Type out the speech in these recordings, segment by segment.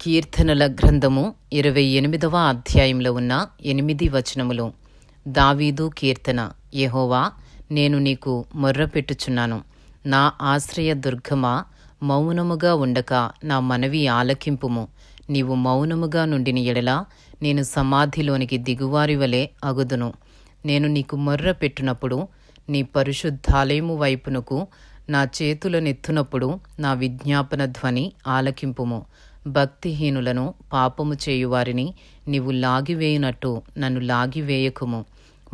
కీర్తనల గ్రంథము ఇరవై ఎనిమిదవ అధ్యాయంలో ఉన్న ఎనిమిది వచనములు. దావీదు కీర్తన యహోవా నేను నీకు మొర్రపెట్టుచున్నాను. నా ఆశ్రయ దుర్గమా మౌనముగా ఉండక నా మనవి ఆలకింపుము. నీవు మౌనముగా నుండిన ఎడల నేను సమాధిలోనికి దిగువారి వలె అగుదును. నేను నీకు మొర్ర పెట్టినప్పుడు నీ పరిశుద్ధాలయము వైపునకు నా చేతులనెత్తునప్పుడు నా విజ్ఞాపన ధ్వని ఆలకింపుము. భక్తిహీనులను పాపము చేయువారిని నీవు లాగివేయునట్టు నన్ను లాగివేయకుము.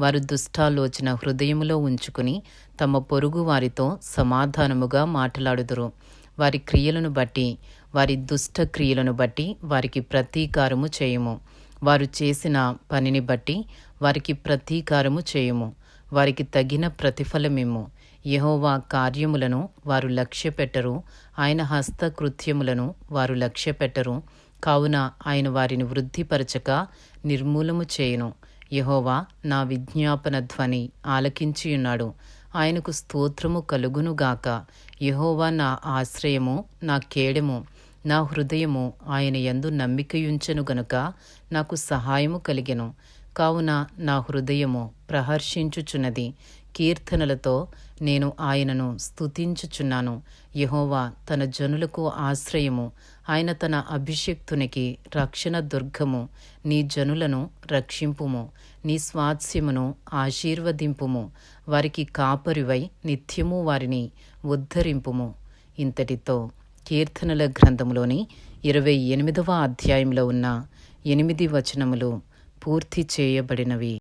వారు దుష్టాలోచన హృదయములో ఉంచుకుని తమ పొరుగు వారితో సమాధానముగా మాట్లాడుదురు. వారి క్రియలను బట్టి వారి దుష్ట క్రియలను బట్టి వారికి ప్రతీకారము చేయుము. వారు చేసిన పనిని బట్టి వారికి ప్రతీకారము చేయుము. వారికి తగిన ప్రతిఫలమేమో. యహోవా కార్యములను వారు లక్ష్యపెట్టరు. ఆయన హస్తకృత్యములను వారు లక్ష్యపెట్టరు. కావున ఆయన వారిని వృద్ధిపరచక నిర్మూలము చేయును. యహోవా నా విజ్ఞాపన ధ్వని ఆలకించియున్నాడు. ఆయనకు స్తోత్రము కలుగునుగాక. యహోవా నా ఆశ్రయము నా కేడెము. నా హృదయము ఆయన యందు నమ్మికయుంచెను గనుక నాకు సహాయము కలిగెను. కావున నా హృదయము ప్రహర్షించుచున్నది. కీర్తనలతో నేను ఆయనను స్తుతించుచున్నాను. యహోవా తన జనులకు ఆశ్రయము ఆయన తన అభిషక్తునికి రక్షణ దుర్గము నీ జనులను రక్షింపుము నీ స్వాస్యమును ఆశీర్వదింపుము వారికి కాపరివై నిత్యము వారిని ఉద్ధరింపుము. ఇంతటితో కీర్తనల గ్రంథములోని ఇరవై ఎనిమిదవ అధ్యాయంలో ఉన్న ఎనిమిది వచనములు పూర్తి చేయబడినవి.